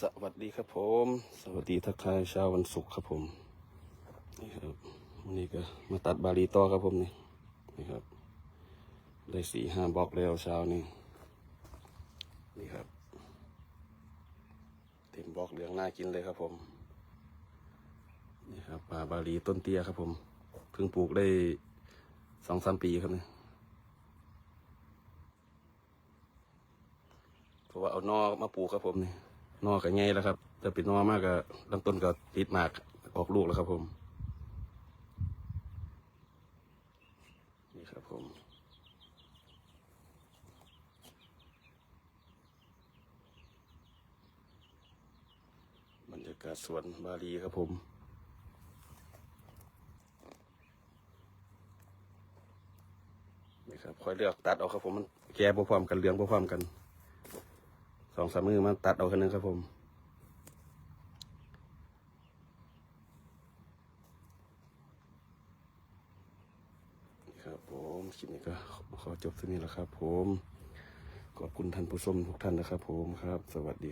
สวัสดีครับผม สวัสดีทักทายเช้าวันศุกร์ครับผมนี่ครับวันนี้ก็มาตัดบาลีต่อครับผมนี่นี่ครับ ได้สี่ห้าบล็อกแล้วเช้านี้นี่ครับเต็มบล็อกเหลืองน่ากินเลยครับผมนี่ครับปลาบาลีต้นเตี้ยครับผมเพิ่งปลูกได้สองสามปีครับเนี่ยเพราะว่าเอานอมาปลูกครับผมนี่ นอก็ไงแล้วครับแต่ป็นนอมากก็ลำต้นก็ติดหมากออกลูกแล้วครับผม นี่ครับผม บรรยากาศสวนบาลีครับผมนี่ครับคอยเลือกตัดเอาครับผมมันแก่บ่พร้อมกันเหลืองบ่พร้อมกัน สองสามมือมาตัดเอาคันนึงครับผมนี่ครับผมคลิปนี้ก็ขอจบที่นี้แล้วครับผม ขอบคุณท่านผู้ชมทุกท่านนะครับผมครับ สวัสดี